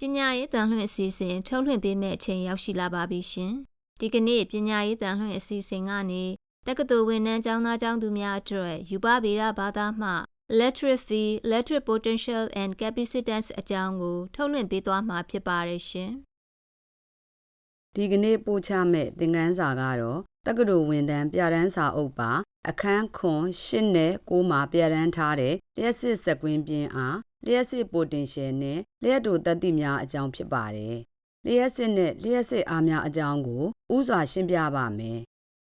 ပညာရေးတန်လှည့်အစီအစဉ်ထုတ်လွှင့်ပေးမယ့်အချိန်ရောက်ရှိလာပါပြီရှင်။ဒီကနေ့ပညာရေးတန်လှည့်အစီအစဉ်ကနေတက္ကသိုလ်ဝန်ထမ်းကျောင်းသားကျောင်းသူများအတွက်ယူပဗေဒဘာသာမှ electric field, electric potential and capacitance အကြောင်းကိုထုတ်လွှင့်ပေးသွားမှာဖြစ်ပါတယ်ရှင်။ဒီကနေ့ပို့ချမဲ့သင်ခန်းစာကတော့တက္ကသိုလ်ဝန်ထမ်းပြရန်စာအုပ်ပါ အခန်းခွန်၈နဲ့၉မှာပြရန်ထားတဲ့လျှက်စစ်စက်ကွင်းပြင်းအားလျှက်စစ် potential နဲ့လျှက်တို့တတ်သိများအကြောင်းဖြစ်ပါတယ်လျှက်စစ်နဲ့လျှက်စစ်အားများအကြောင်းကိုဥစွာရှင်းပြပါမယ်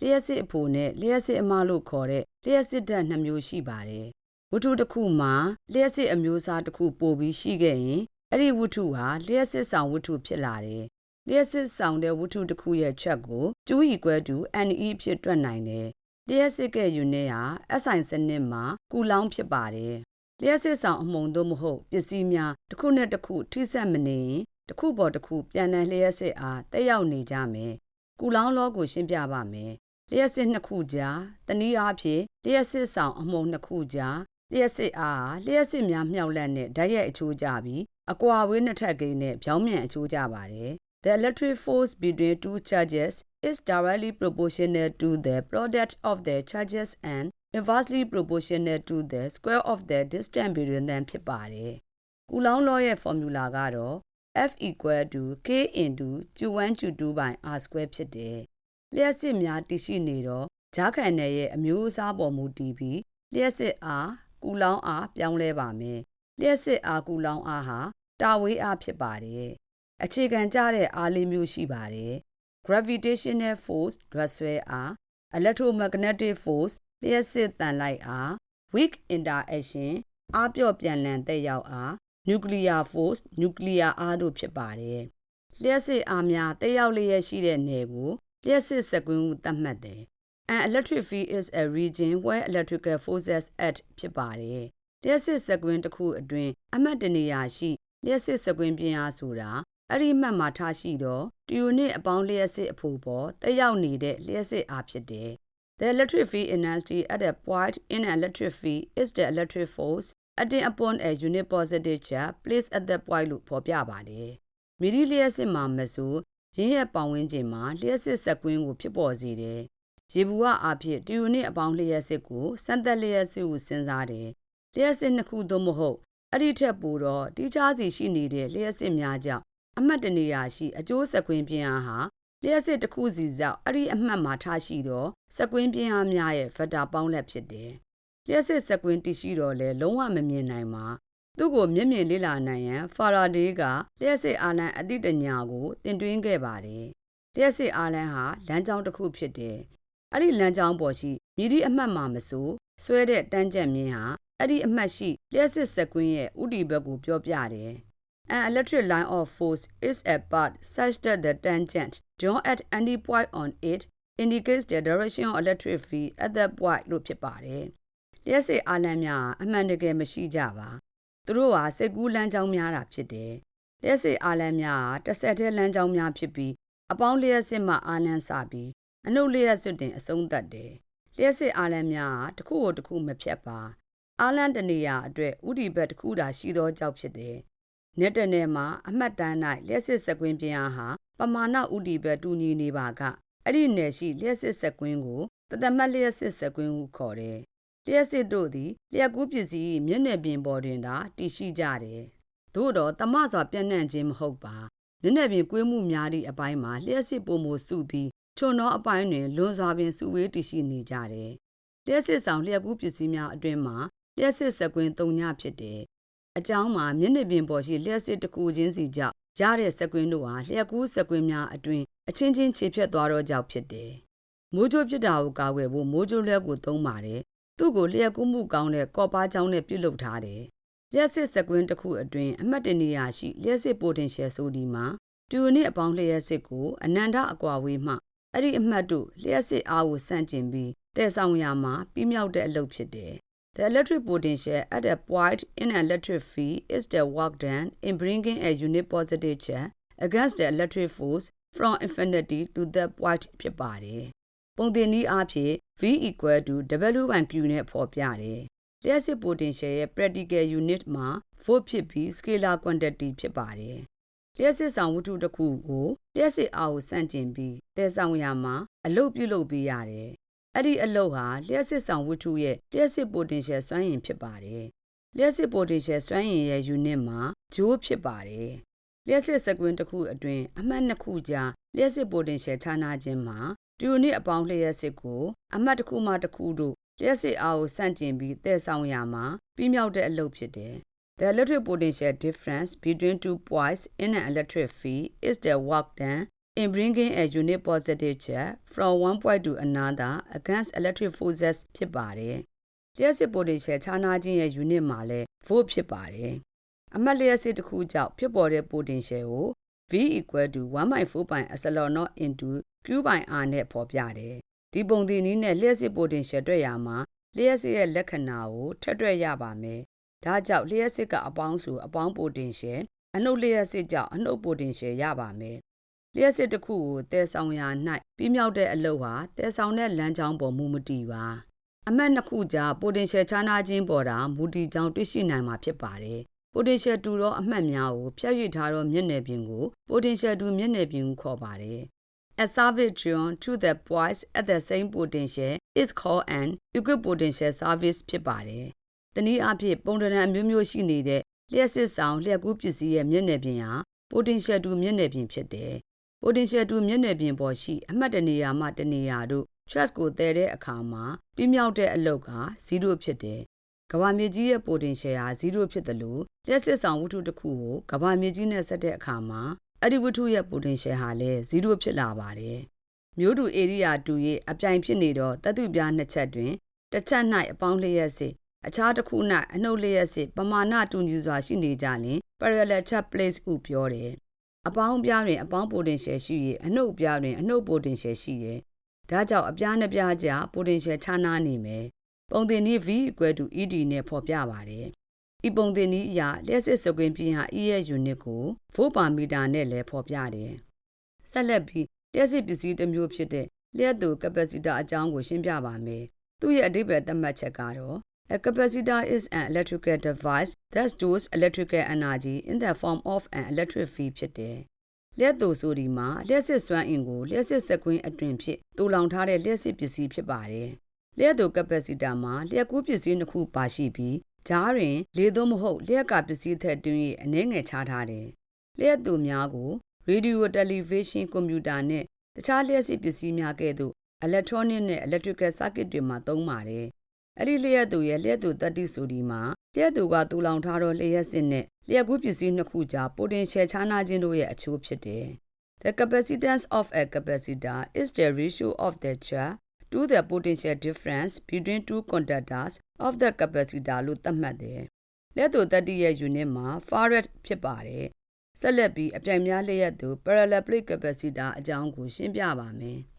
လျှက်စစ်အဖို့နဲ့လျှက်စစ်အမလို့ခေါ်တဲ့လျှက်စစ်ဓာတ်နှစ်မျိုးရှိပါတယ်ဝတ္ထုတစ်ခုမှာလျှက်စစ်အမျိုးအစားတစ်ခုပိုပြီးရှိခဲ့ရင်အဲ့ဒီဝတ္ထုဟာလျှက်စစ်ဆောင်ဝတ္ထုဖြစ်လာတယ်လျှက်စစ်ဆောင်တဲ့ဝတ္ထုတစ်ခုရဲ့ချက်ကိုကျူး equal to NE ဖြစ်တွက်နိုင်တယ် လျှက်စစ်က unit ဟာ SI စနစ်မှာကူလောင်းဖြစ်ပါတယ်လျှက်စစ်ဆောင်အမှုန်သို့မဟုတ်ပစ္စည်းများတစ်ခုနဲ့တစ်ခုထိစပ်မနေရင်တစ်ခုပေါ်တစ်ခုပြန်လည်လျှက်စစ်အားတက်ရောက်နေကြမယ်ကူလောင်းလောကိုရှင်းပြပါမယ်လျှက်စစ်နှစ်ခုကြားတနည်းအားဖြင့်လျှက်စစ်ဆောင်အမှုန်နှစ်ခုကြားလျှက်စစ်အားလျှက်စစ်များမြောက်လက်နဲ့ဓာတ်ရိုက်အချိုးကြပြီးအကွာအဝေးနှစ်ထပ်ကိန်းနဲ့ပြောင်းမြန်အချိုးကြပါတယ် The electric force between two charges is directly proportional to the product of their charges and inversely proportional to the square of the distance between them ဖြစ်ပါတယ်။ကူလောင်းလောရဲ့ formula ကတော့ F equal to K into Q1 Q2 by R square ဖြစ်တယ်။လျှက်စစ်များတည်ရှိနေတော့ဂျားခံနယ်ရဲ့အမျိုးအစားပေါ်မူတည်ပြီးလျှက်စစ်အားကူလောင်းအားပြောင်းလဲပါမယ်။လျှက်စစ်အားကူလောင်းအားဟာတာဝေးအားဖြစ်ပါတယ်။ အခြေခံကျတဲ့အားလေးမျိုးရှိပါတယ်။ gravitational force ဒွတ်ဆွဲအား electromagnetic force လျှက်စစ်တန်လိုက်အား weak interaction အားပြော့ပြန်လည်တက်ရောက်အား nuclear force နျူကလ িয়ার အားတို့ဖြစ်ပါတယ်။လျှက်စစ်အားများတက်ရောက်လျက်ရှိတဲ့နယ်ကိုလျှက်စစ်စကွင်းဟုသတ်မှတ်တယ်။ An electric field is a region where electrical forces act ဖြစ်ပါတယ်။လျှက်စစ်စကွင်းတစ်ခုအတွင်းအမှတ်တနေရာရှိလျှက်စစ်စကွင်းပြင်းအားဆိုတာ အဲ့ဒီမှတ်မှာထားရှိတော့တူယူနစ်အပေါင်းလျှက်စစ်အဖို့ပေါ်တက်ရောက်နေတဲ့လျှက်စစ်အားဖြစ်တယ်။ The electric field intensity at a point in an electric field is the electric force acting upon a unit positive charge placed at that point လို့ဖော်ပြပါတယ်။မီဒီလျှက်စစ်မှာမဆိုရင်းရဲ့ပတ်ဝန်းကျင်မှာလျှက်စစ်စက်ကွင်းကိုဖြစ်ပေါ်စေတယ်။ရေဘူးကအဖြစ်တူယူနစ်အပေါင်းလျှက်စစ်ကိုစမ်းသပ်လျှက်စစ်ကိုစဉ်းစားတယ်။လျှက်စစ်နှစ်ခုသို့မဟုတ်အဲ့ဒီထက်ပိုတော့တိကျစီရှိနေတဲ့လျှက်စစ်များကြောင့် အမှတ်တနေရာရှိအကျိုးစက်ကွင်းပြင်းအားဟာလျှက်စစ်တစ်ခုစီကြောင့်အဲ့ဒီအမှတ်မှာထားရှိတော့စက်ကွင်းပြင်းအားများရဲ့ဗက်တာပေါင်းလက်ဖြစ်တယ်။လျှက်စစ်စက်ကွင်းတည်ရှိတော့လဲလုံးဝမမြင်နိုင်ပါသူ့ကိုမျက်မြင်လေ့လာနိုင်ရန်ဖာရာဒေးကလျှက်စစ်အာလံအတိတညာကိုတင်သွင်းခဲ့ပါတယ်။လျှက်စစ်အာလံဟာလမ်းကြောင်းတစ်ခုဖြစ်တယ်။အဲ့ဒီလမ်းကြောင်းပေါ်ရှိမြည်ဒီအမှတ်မှာမဆိုဆွဲတဲ့တန်းကြက်မြင်းဟာအဲ့ဒီအမှတ်ရှိလျှက်စစ်စက်ကွင်းရဲ့ဥတီဘက်ကိုပြောပြတယ်။ An electric line of force is a path such that the tangent drawn at any point on it indicates the direction of electric field at that point လို့ဖြစ်ပါတယ်။လျှက်စစ်အာလံများအမှန်တကယ်မရှိကြပါ။သူတို့ဟာစိတ်ကူးလမ်းကြောင်းများတာဖြစ်တယ်။လျှက်စစ်အာလံများဟာတစ်ဆက်တည်းလမ်းကြောင်းများဖြစ်ပြီးအပေါင်းလျှက်စစ်မှအာလံစပြီးအနှုတ်လျှက်စစ်တင်အဆုံးသတ်တယ်။လျှက်စစ်အာလံများဟာတစ်ခုကိုတစ်ခုမဖြတ်ပါ။အာလံတနေရာအတွက်ဥတီဘက်တစ်ခုသာရှိသောကြောက်ဖြစ်တယ်။ net တနယ်မှာအမှတ်တမ်း၌လျှက်စစ်စကွင်းပြင်းအားဟာပမာဏဥတီဘက်တူညီနေပါကအဲ့ဒီနယ်ရှိလျှက်စစ်စကွင်းကိုတသမတ်လျှက်စစ်စကွင်းဟုခေါ်တယ်။လျှက်စစ်တို့သည်လျှက်ကူးပစ္စည်းမျက်နှာပြင်ပေါ်တွင်သာတည်ရှိကြတယ်။သို့တော့တမစွာပြန့်နှံ့ခြင်းမဟုတ်ပါ။မျက်နှာပြင်ကွေးမှုများသည့်အပိုင်းမှာလျှက်စစ်ပုံမှုစုပြီးချုံသောအပိုင်းတွင်လွန်စွာပင်စုဝေးတည်ရှိနေကြတယ်။လျှက်စစ်ဆောင်လျှက်ကူးပစ္စည်းများအတွင်မှာလျှက်စစ်စကွင်း၃ညဖြစ်တယ်။ အကြောင်းမှာမျက်နှာပြင်ပေါ်ရှိလျှက်စစ်တစ်ခုချင်းစီကြောင့်ရတဲ့စကွင်းတို့ဟာလျှက်ကူးစကွင်းများအတွင်အချင်းချင်းခြေဖြတ်သွားတော့ကြောင့်ဖြစ်တယ်။မိုးကြိုးဖြစ်တာကိုကာကွယ်ဖို့မိုးကြိုးလက်ကိုသုံးပါတယ်။သူ့ကိုလျှက်ကူးမှုကောင်းတဲ့ကော့ပါချောင်းနဲ့ပြုလုပ်ထားတယ်။လျှက်စစ်စကွင်းတစ်ခုအတွင်အမှတ်တနေရာရှိလျှက်စစ်ပိုတင်ရှယ်ဆိုဒီမှာတူနစ်အပေါင်းလျှက်စစ်ကိုအနန္တအကွာဝေးမှအဲ့ဒီအမှတ်တို့လျှက်စစ်အားကိုစန့်ကျင်ပြီးတည်ဆောင်ရာမှာပြီးမြောက်တဲ့အလုပ်ဖြစ်တယ်။ The electric potential at a point in an electric field is the work done in bringing a unit positive charge against the electric force from infinity to the point ဖြစ်ပါတယ်။ပုံသင်နည်းအားဖြင့် V equal to W1Q နဲ့ဖော်ပြတယ်။လျှက်စစ် potential ရဲ့ practical unit မှာ volt ဖြစ်ပြီး scalar quantity ဖြစ်ပါတယ်လျှက်စစ်ဆောင်ဝတ္ထုတစ်ခုကိုလျှက်စစ်အားကိုစန့်ကျင်ပြီးတည်ဆောင်ရမှာအလုပ်ပြုလုပ်ပေးရတယ်။ အဲ့ဒီအလုပ်ဟာလျှက်စစ်ဆောင်ဝတ္ထုရဲ့လျှက်စစ် potential စွမ်းရည်ဖြစ်ပါတယ်။လျှက်စစ် potential စွမ်းရည်ရဲ့ unit မှာဂျိုးဖြစ်ပါတယ်။လျှက်စစ်စကွင်းတစ်ခုအတွင်းအမှတ်နှစ်ခုကြားလျှက်စစ် potential ခြားနာခြင်းမှာဒီယူနစ်အပေါင်းလျှက်စစ်ကိုအမှတ်တစ်ခုမှတစ်ခုတို့လျှက်စစ်အားကိုစန့်ကျင်ပြီးတည်ဆောင်ရမှာပြီးမြောက်တဲ့အလုပ်ဖြစ်တယ်။ The electric potential difference between two points in an electric field is the work done in bringing a unit positive charge from one point to another against electric forces ဖြစ်ပါတယ်။လျှက်စစ် potential ခြားနာခြင်းရဲ့ unit မှာလည်း volt ဖြစ်ပါတယ်။အမှတ်လျှက်စစ်တစ်ခုကြောင့်ဖြစ်ပေါ်တဲ့ potential ကို V equal to 1.4 pi epsilon naught into Q by R နဲ့ဖော်ပြတယ်။ဒီပုံသင်နည်းနဲ့လျှက်စစ် potential တွေ့ရမှာလျှက်စစ်ရဲ့လက္ခဏာကိုထပ်တွက်ရပါမယ်။ဒါကြောင့်လျှက်စစ်ကအပေါင်းစုအပေါင်း potential အနှုတ်လျှက်စစ်ကြောင့်အနှုတ် potential ရပါမယ်။ လျှက်စစ်တစ်ခုကိုတည်ဆောင်ရာ၌ပြီးမြောက်တဲ့အလုပ်ဟာတည်ဆောင်တဲ့လမ်းကြောင်းပေါ်မူမတည်ပါ။အမှတ်နှစ်ခုကြား potential ခြားနာခြင်းပေါ်တာမူတည်ကြောင်းတွေ့ရှိနိုင်မှာဖြစ်ပါတယ်။ potential တူသောအမှတ်များကိုဖြတ်ရထားသောမျက်နှာပြင်ကို potential တူမျက်နှာပြင်ကိုခေါ်ပါတယ်။ A service drawn to the points at the same potential is called an equipotential service ဖြစ်ပါတယ်။တနည်းအားဖြင့်ပုံသဏ္ဍာန်အမျိုးမျိုးရှိနေတဲ့လျှက်စစ်ဆောင်လျှက်ကူးပစ္စည်းရဲ့မျက်နှာပြင်ဟာ potential တူမျက်နှာပြင်ဖြစ်တယ်။ potential တူမျက်နှာပြင်ပေါ်ရှိအမှတ်တနေရာမှတနေရာတို့ charge ကိုတည်တဲ့အခါမှာပြီးမြောက်တဲ့အလုပ်က0ဖြစ်တယ်။ကဘာမြေကြီးရဲ့ potential ဟာ0ဖြစ်တယ်လို့လျှက်စစ်ဆောင်ဝတ္ထုတစ်ခုကိုကဘာမြေကြီးနဲ့ဆက်တဲ့အခါမှာအဲ့ဒီဝတ္ထုရဲ့ potential ဟာလည်း0ဖြစ်လာပါတယ်။မျိုးတူ area တူရဲ့အပြိုင်ဖြစ်နေတော့တတုပြားနှစ်ချက်တွင်တစ်ချက်၌အပေါင်းလျက်စစ်အခြားတစ်ခု၌အနှုတ်လျက်စစ်ပမာဏတူညီစွာရှိနေကြလင် parallel chat place ဟုပြောတယ်။ အပေါင်းပြားတွင်အပေါင်း potential ရှိ၍အနှုတ်ပြားတွင်အနှုတ် potential ရှိတယ်။ဒါကြောင့်အပြားနှစ်ပြားကြား potential ခြားနားနေမယ်။ပုံသင်နည်း v equal to ed နဲ့ဖော်ပြပါတယ်။ဤပုံသင်နည်းအရလျှက်စစ်စကွင်းပြင်းဟာ e ရဲ့ unit ကို volt per meter နဲ့လည်းဖော်ပြတယ်။ဆက်လက်ပြီးလျှက်စစ်ပစ္စည်းတစ်မျိုးဖြစ်တဲ့လျှက်သူ capacitor အကြောင်းကိုရှင်းပြပါမယ်။သူ့ရဲ့အဓိပ္ပာယ်သတ်မှတ်ချက်ကတော့ A capacitor is an electrical device that stores electrical energy in the form of an electric field ဖြစ်တယ်။လျှက်သူဆိုဒီမှာလျှက်စစ်စွမ်းအင်ကိုလျှက်စစ်စက်ကွင်းအတွင်ဖြစ်တူလောင်ထားတဲ့လျှက်စစ်ပစ္စည်းဖြစ်ပါတယ်။လျှက်သူ capacitor မှာလျှက်ကူးပစ္စည်းနှစ်ခုပါရှိပြီးဂျားတွင်လေသွန်းမဟုတ်လျှက်ကပစ္စည်းထက်တွင်း၍အနှဲငယ်ချထားတယ်။လျှက်သူများကို radio television ကွန်ပျူတာနဲ့တခြားလျှက်စစ်ပစ္စည်းများကဲ့သို့ electronic နဲ့ electrical circuit တွေမှာသုံးပါတယ်။ အဲ့ဒီလျှက်သူရဲ့လျှက်သူတတ္တိဆိုဒီမှာလျှက်သူကတူလောင်ထားသောလျှက်စစ်နဲ့လျှက်ကူးပစ္စည်းနှစ်ခုကြား potential ခြားနာခြင်းတို့ရဲ့အချိုးဖြစ်တယ်။ The capacitance of a capacitor is the ratio of the charge to the potential difference between two conductors of the capacitor လို့သတ်မှတ်တယ်။လက်သူတတ္တိရဲ့ unit မှာ farad ဖြစ်ပါတယ်။ဆက်လက်ပြီးအပြိုင်များလျက်သူ parallel plate capacitor အကြောင်းကိုရှင်းပြပါမယ်။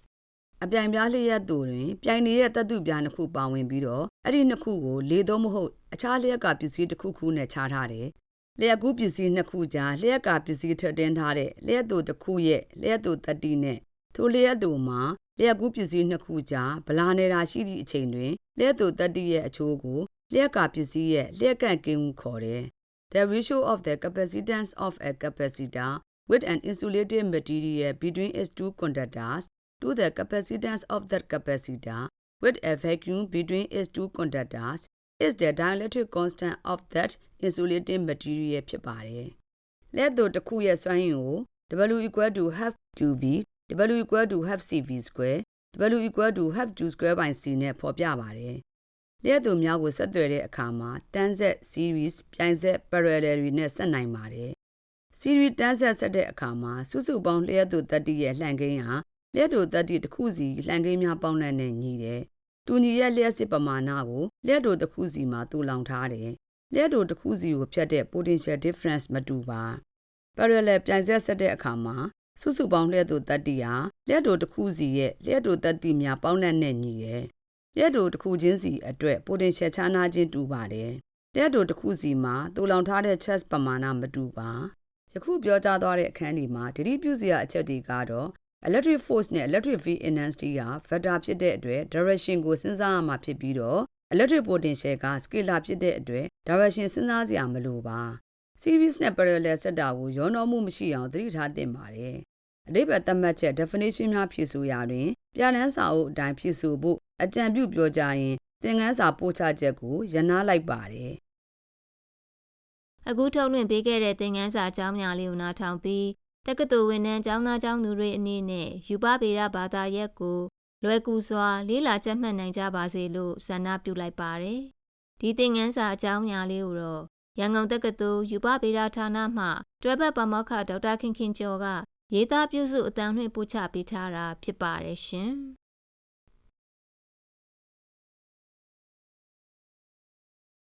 အပြိုင်ပြားလျက်သူတွင်ပြိုင်နေတဲ့တတုပြားနှစ်ခုပါဝင်ပြီးတော့အဲ့ဒီနှစ်ခုကိုလေသုံးမဟုတ်အခြားလျက်ကပစ္စည်းတစ်ခုခုနဲ့ခြားထားတယ်။လျက်ကူးပစ္စည်းနှစ်ခုကြားလျက်ကပစ္စည်းထပ်တင်ထားတဲ့လျက်သူတစ်ခုရဲ့လျက်သူတတိနဲ့ထိုလျက်သူမှာလျက်ကူးပစ္စည်းနှစ်ခုကြားဗလာနေတာရှိသည့်အချိန်တွင်လျက်သူတတိရဲ့အချိုးကိုလျက်ကပစ္စည်းရဲ့လျက်ကန့်ကင်းမှုခေါ်တယ်။ The ratio of the capacitance of a capacitor with an insulated material between its two conductors to the capacitance of that capacitor with a vacuum between its two conductors is the dielectric constant of that insulating material ဖြစ်ပါတယ်။လက်တို့တစ်ခုရဲ့စွမ်းရည်ကို W equal to half 2V W equal to half CV square W equal to half 2 square by C နဲ့ဖော်ပြပါတယ်။လက်တို့များကိုဆက်သွယ်တဲ့အခါမှာတန်းဆက် series ပြိုင်ဆက် parallel တွေနဲ့ဆက်နိုင်ပါတယ်။ series တန်းဆက်ဆက်တဲ့အခါမှာစုစုပေါင်းလျှက်တို့တက်တီရဲ့လှန်ကိန်းဟာ လျှက်တို့တက်တီတစ်ခုစီလှန်ကိန်းများပေါင်းလက်နဲ့ညီတယ်။တူညီရဲ့လျှက်စစ်ပမာဏကိုလျှက်တို့တစ်ခုစီမှာတူလောင်ထားတယ်။လျှက်တို့တစ်ခုစီကိုဖြတ်တဲ့ potential difference မတူပါ။ parallel ပြိုင်ဆက်ဆက်တဲ့အခါမှာစုစုပေါင်းလျှက်တို့တက်တီဟာလျှက်တို့တစ်ခုစီရဲ့လျှက်တို့တက်တီများပေါင်းလက်နဲ့ညီတယ်။လျှက်တို့တစ်ခုချင်းစီအတွက် potential ခြားနာခြင်းတူပါတယ်။လျှက်တို့တစ်ခုစီမှာတူလောင်ထားတဲ့ charge ပမာဏမတူပါ။ယခုပြောကြားသွားတဲ့အခန်းဒီမှာတတိပြုစရာအချက်တွေကတော့ electric force နဲ့ electric field intensity ဟာ vector ဖြစ်တဲ့အတွက် direction ကိုစဉ်းစားရမှာဖြစ်ပြီးတော့ electric potential က scalar ဖြစ်တဲ့အတွက် direction စဉ်းစားစရာမလိုပါ series နဲ့ parallel ဆက်တာကိုရောနှောမှုမရှိအောင်သတိထားသင့်ပါတယ်။အဓိပ္ပာယ်သတ်မှတ်ချက် definition များဖြည့်ဆိုရာတွင်ပြဋ္ဌာန်းစာအုပ်အတိုင်းဖြည့်ဆိုဖို့အကြံပြုပြောကြားရင်သင်ခန်းစာပို့ချချက်ကိုရနာလိုက်ပါတယ်။အခုထုတ်လွှင့်ပေးခဲ့တဲ့သင်ခန်းစာအကြောင်းများလေးကိုနားထောင်ပြီး တက္ကသိုလ်ဝန်ထမ်းကျောင်းသားကျောင်းသူတွေအနေနဲ့ယူပဗေဒဘာသာရပ်ကိုလွယ်ကူစွာ လေးလာချက်မှတ်နိုင်ကြပါစေလို့ဆန္ဒပြုလိုက်ပါတယ်။ဒီသင်ခန်းစာအကြောင်းများလေးကိုတော့ရန်ကုန်တက္ကသိုလ်ယူပဗေဒဌာနမှတွဲဘက်ပါမောက္ခဒေါက်တာခင်ခင်ကျော်ကရေးသားပြုစုအတန်းလွှင့်ပို့ချပေးထားတာဖြစ်ပါတယ်ရှင်။